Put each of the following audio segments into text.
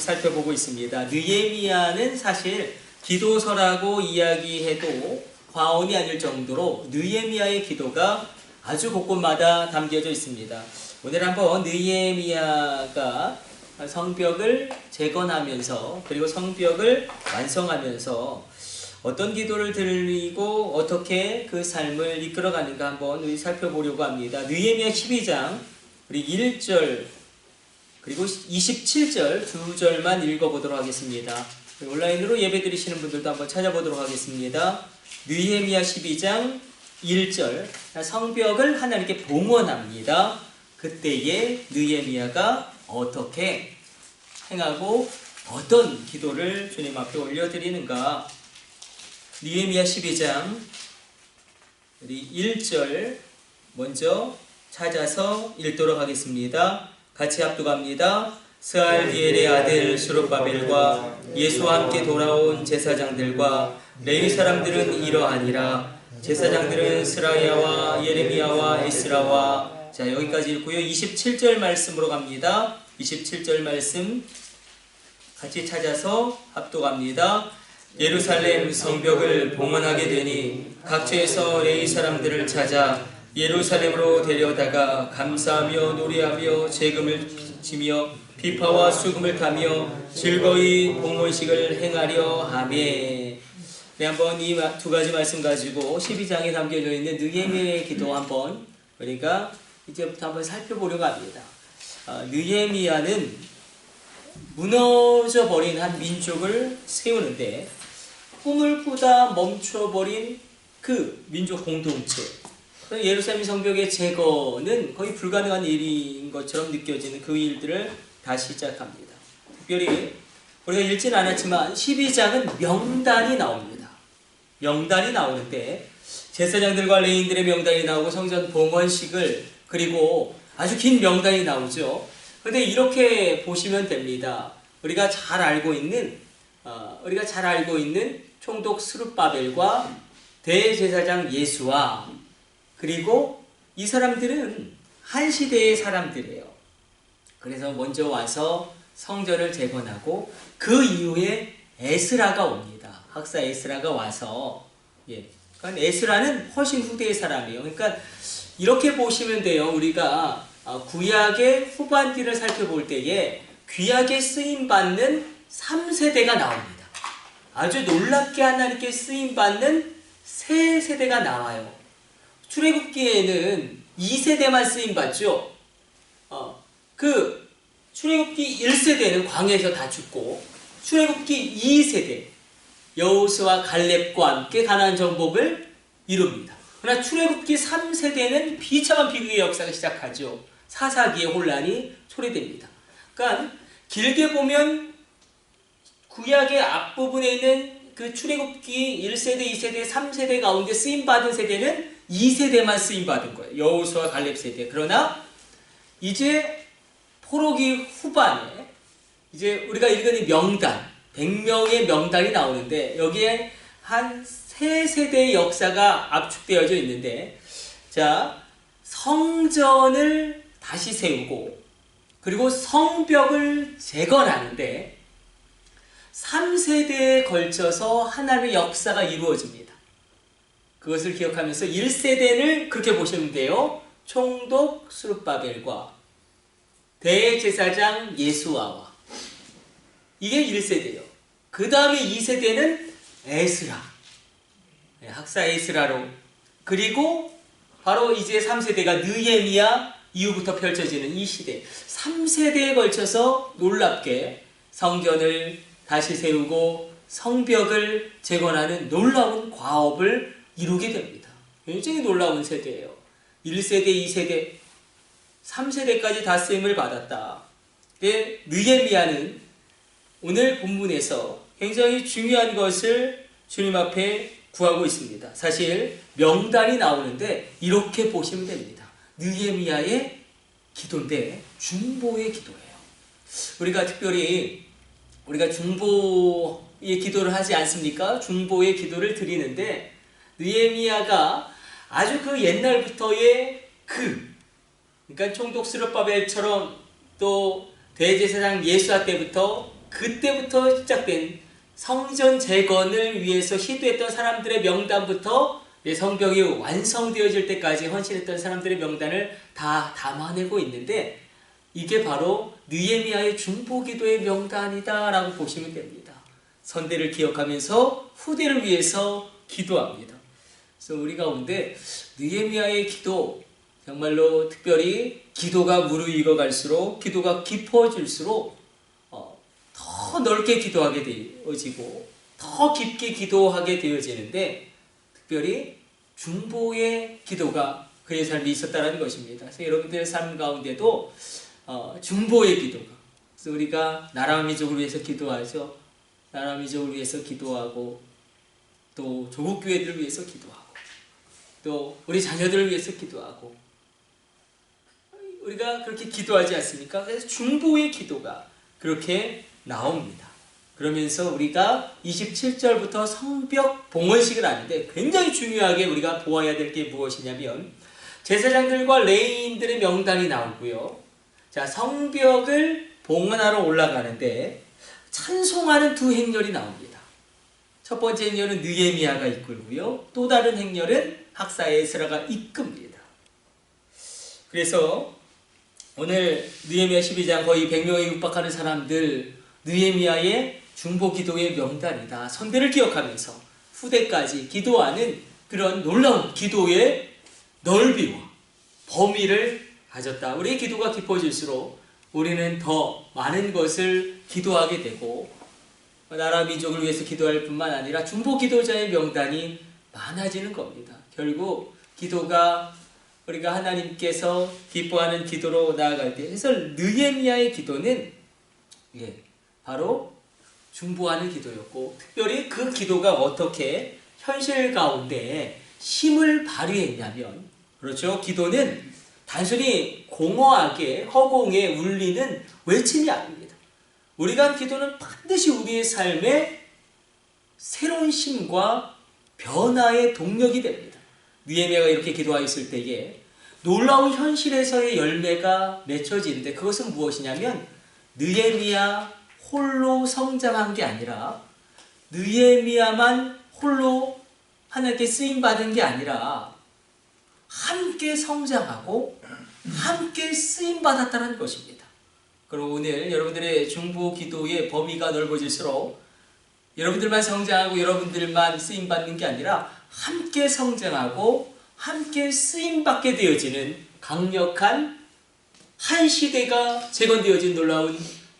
계속 살펴보고 있습니다. 느헤미야는 사실 기도서라고 이야기해도 과언이 아닐 정도로 느헤미야의 기도가 아주 곳곳마다 담겨져 있습니다. 오늘 한번 느헤미야가 성벽을 재건하면서 그리고 성벽을 완성하면서 어떤 기도를 드리고 어떻게 그 삶을 이끌어가는가 한번 우리 살펴보려고 합니다. 느헤미야 12장 우리 1절 그리고 27절 두 절만 읽어보도록 하겠습니다. 온라인으로 예배 드리시는 분들도 한번 찾아보도록 하겠습니다. 느헤미야 12장 1절 성벽을 하나님께 봉헌합니다. 그때에 느헤미야가 어떻게 행하고 어떤 기도를 주님 앞에 올려드리는가 느헤미야 12장 우리 1절 먼저 찾아서 읽도록 하겠습니다. 같이 합독합니다. 스알디엘의 아들 수르바벨과 예수와 함께 돌아온 제사장들과 레위 사람들은 이러하니라. 제사장들은 스라야와 예레미야와 에스라와 자 여기까지 읽고요. 27절 말씀으로 갑니다. 27절 말씀 같이 찾아서 합독합니다. 예루살렘 성벽을 봉헌하게 되니 각처에서 레위 사람들을 찾아 예루살렘으로 데려다가 감사하며 노래하며 재금을 지며 비파와 수금을 타며 즐거이 봉헌식을 행하려 하매 네, 한번 이 두 가지 말씀 가지고 12장에 담겨져 있는 느헤미야의 기도 한번 우리가 이제부터 한번 살펴보려고 합니다. 어, 느헤미야는 무너져 버린 한 민족을 세우는데 꿈을 꾸다 멈춰버린 그 민족 공동체 예루살렘 성벽의 제거는 거의 불가능한 일인 것처럼 느껴지는 그 일들을 다시 시작합니다. 특별히 우리가 읽진 않았지만 12장은 명단이 나옵니다. 명단이 나오는데 제사장들과 레인들의 명단이 나오고 성전 봉헌식을 그리고 아주 긴 명단이 나오죠. 근데 이렇게 보시면 됩니다. 우리가 잘 알고 있는 어, 우리가 잘 알고 있는 총독 스룹바벨과 대제사장 예수와 그리고 이 사람들은 한 시대의 사람들이에요. 그래서 먼저 와서 성전을 재건하고 그 이후에 에스라가 옵니다. 학사 에스라가 와서 예. 그러니까 에스라는 훨씬 후대의 사람이에요. 그러니까 이렇게 보시면 돼요. 우리가 어, 구약의 후반기를 살펴볼 때에 귀하게 쓰임 받는 3세대가 나옵니다. 아주 놀랍게 하나님께 쓰임 받는 세 세대가 나와요. 출애굽기에는 2세대만 쓰임 받죠. 어, 그 출애굽기 1세대는 광야에서 다 죽고 출애굽기 2세대 여호수와 갈렙과 함께 가나안 정복을 이룹니다. 그러나 출애굽기 3세대는 비참한 비극의 역사가 시작하죠. 사사기의 혼란이 초래됩니다. 그러니까 길게 보면 구약의 앞부분에 있는 그 출애굽기 1세대, 2세대, 3세대 가운데 쓰임 받은 세대는 2세대만 쓰임 받은 거예요. 여호수와 갈렙 세대. 그러나 이제 포로기 후반에 이제 우리가 읽은 이 명단, 100명의 명단이 나오는데 여기에 한 세 세대의 역사가 압축되어져 있는데 자, 성전을 다시 세우고 그리고 성벽을 재건하는데 3세대에 걸쳐서 하나님의 역사가 이루어집니다. 그것을 기억하면서 1세대를 그렇게 보시면 돼요. 총독 수르바벨과 대제사장 예수아와 이게 1세대예요. 그 다음에 2세대는 에스라 네, 학사 에스라로 그리고 바로 이제 3세대가 느헤미야 이후부터 펼쳐지는 이 시대 3세대에 걸쳐서 놀랍게 성전을 다시 세우고 성벽을 재건하는 놀라운 과업을 이루게 됩니다. 굉장히 놀라운 세대예요. 1세대, 2세대, 3세대까지 다 쓰임을 받았다. 근데 느헤미야는 오늘 본문에서 굉장히 중요한 것을 주님 앞에 구하고 있습니다. 사실 명단이 나오는데 이렇게 보시면 됩니다. 느헤미야의 기도인데 중보의 기도예요. 우리가 특별히 우리가 중보의 기도를 하지 않습니까? 중보의 기도를 드리는데 느헤미야가 아주 그 옛날부터의 그 그러니까 총독 스룹바벨처럼 또 대제사장 예수아 때부터 그때부터 시작된 성전 재건을 위해서 시도했던 사람들의 명단부터 예, 성벽이 완성되어질 때까지 헌신했던 사람들의 명단을 다 담아내고 있는데 이게 바로 느헤미야의 중보기도의 명단이다 라고 보시면 됩니다. 선대를 기억하면서 후대를 위해서 기도합니다. 그래서 우리 가운데 느헤미야의 기도 정말로 특별히 기도가 무르익어 갈수록 기도가 깊어질수록 어, 더 넓게 기도하게 되어지고 더 깊게 기도하게 되어지는데 특별히 중보의 기도가 그의 삶에 있었다는 것입니다. 그래서 여러분들의 삶 가운데도 어, 중보의 기도가 그래서 우리가 나라 민족을 위해서 기도하죠. 나라 민족을 위해서 기도하고 또 조국 교회들을 위해서 기도하고 또 우리 자녀들을 위해서 기도하고 우리가 그렇게 기도하지 않습니까? 그래서 중보의 기도가 그렇게 나옵니다. 그러면서 우리가 27절부터 성벽 봉헌식을 하는데 굉장히 중요하게 우리가 보아야 될 게 무엇이냐면 제사장들과 레인들의 명단이 나오고요. 자, 성벽을 봉헌하러 올라가는데 찬송하는 두 행렬이 나옵니다. 첫 번째 행렬은 느헤미야가 이끌고요. 또 다른 행렬은 학사의 에스라가 이끕니다. 그래서 오늘 느헤미야 12장 거의 100명에 육박하는 사람들 느헤미야의 중보 기도의 명단이다. 선대를 기억하면서 후대까지 기도하는 그런 놀라운 기도의 넓이와 범위를 가졌다. 우리의 기도가 깊어질수록 우리는 더 많은 것을 기도하게 되고 나라 민족을 위해서 기도할 뿐만 아니라 중보 기도자의 명단이 많아지는 겁니다. 결국 기도가 우리가 하나님께서 기뻐하는 기도로 나아갈 때 그래서 느헤미야의 기도는 예, 바로 중보하는 기도였고 특별히 그 기도가 어떻게 현실 가운데 힘을 발휘했냐면 그렇죠. 기도는 단순히 공허하게 허공에 울리는 외침이 아닙니다. 우리가 한 기도는 반드시 우리의 삶에 새로운 힘과 변화의 동력이 됩니다. 느헤미야가 이렇게 기도하였을 때에 놀라운 현실에서의 열매가 맺혀지는데 그것은 무엇이냐면 느헤미야 홀로 성장한 게 아니라 느헤미야만 홀로 하나님께 쓰임 받은 게 아니라 함께 성장하고 함께 쓰임 받았다는 것입니다. 그리고 오늘 여러분들의 중보 기도의 범위가 넓어질수록 여러분들만 성장하고 여러분들만 쓰임 받는 게 아니라 함께 성장하고 함께 쓰임 받게 되어지는 강력한 한 시대가 재건되어진 놀라운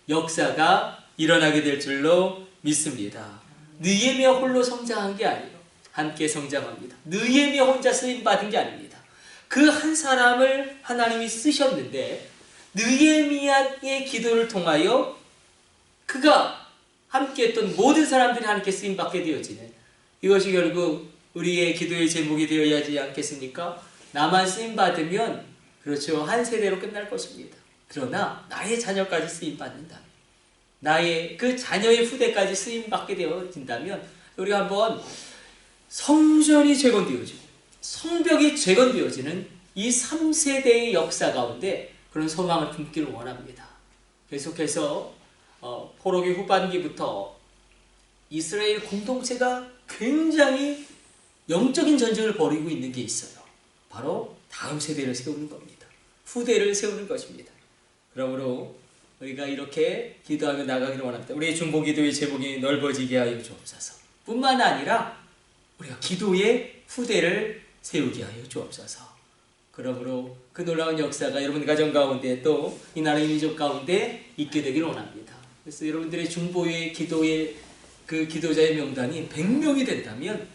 역사가 일어나게 될 줄로 믿습니다. 느헤미야 홀로 성장한 게 아니에요. 함께 성장합니다. 느헤미야 혼자 쓰임 받은 게 아닙니다. 그 한 사람을 하나님이 쓰셨는데 느헤미야의 기도를 통하여 그가 함께했던 모든 사람들이 함께 쓰임 받게 되어지는 이것이 결국 우리의 기도의 제목이 되어야 하지 않겠습니까? 나만 쓰임 받으면 그렇죠 한 세대로 끝날 것입니다. 그러나 나의 자녀까지 쓰임 받는다. 나의 그 자녀의 후대까지 쓰임 받게 되어진다면 우리가 한번 성전이 재건되어지고 성벽이 재건되어지는 이 3세대의 역사 가운데 그런 소망을 품기를 원합니다. 계속해서 어, 포로기 후반기부터 이스라엘 공동체가 굉장히 영적인 전쟁을 벌이고 있는 게 있어요. 바로 다음 세대를 세우는 겁니다. 후대를 세우는 것입니다. 그러므로 우리가 이렇게 기도하며 나가기를 원합니다. 우리의 중보 기도의 제목이 넓어지게 하여 주옵소서. 뿐만 아니라 우리가 기도의 후대를 세우게 하여 주옵소서. 그러므로 그 놀라운 역사가 여러분 가정 가운데 또 이 나라의 민족 가운데 있게 되기를 원합니다. 그래서 여러분들의 중보의 기도의 그 기도자의 명단이 100명이 된다면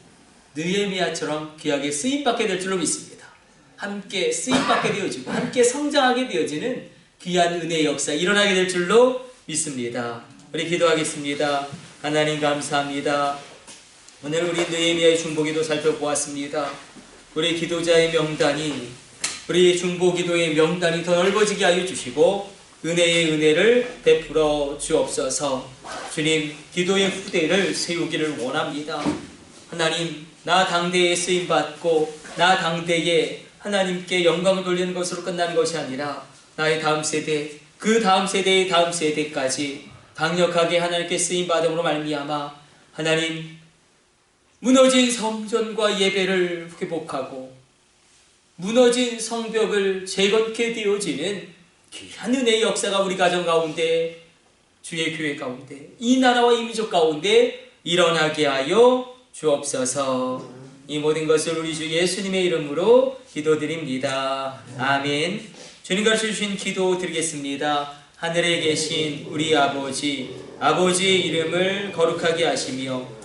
느헤미야처럼 귀하게 쓰임 받게 될 줄로 믿습니다. 함께 쓰임 받게 되어지고 함께 성장하게 되어지는 귀한 은혜의 역사 일어나게 될 줄로 믿습니다. 우리 기도하겠습니다. 하나님 감사합니다. 오늘 우리 느헤미야의 중보기도 살펴보았습니다. 우리 기도자의 명단이 우리 중보기도의 명단이 더 넓어지게 하여 주시고 은혜의 은혜를 베풀어 주옵소서. 주님 기도의 후대를 세우기를 원합니다. 하나님 나 당대에 쓰임 받고 나 당대에 하나님께 영광을 돌리는 것으로 끝나는 것이 아니라 나의 다음 세대 그 다음 세대의 다음 세대까지 강력하게 하나님께 쓰임 받음으로 말미암아 하나님 무너진 성전과 예배를 회복하고 무너진 성벽을 재건케 되어지는 귀한 은혜의 역사가 우리 가정 가운데 주의 교회 가운데 이 나라와 이 민족 가운데 일어나게 하여 주옵소서. 이 모든 것을 우리 주 예수님의 이름으로 기도드립니다. 아멘. 주님 가르쳐 주신 기도 드리겠습니다. 하늘에 계신 우리 아버지 아버지 이름을 거룩하게 하시며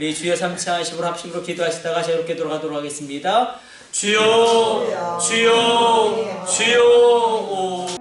우리 주여 3차 10으로 합심으로 기도하시다가 자유롭게 돌아가도록 하겠습니다. 주여, 주여, 주여. 오.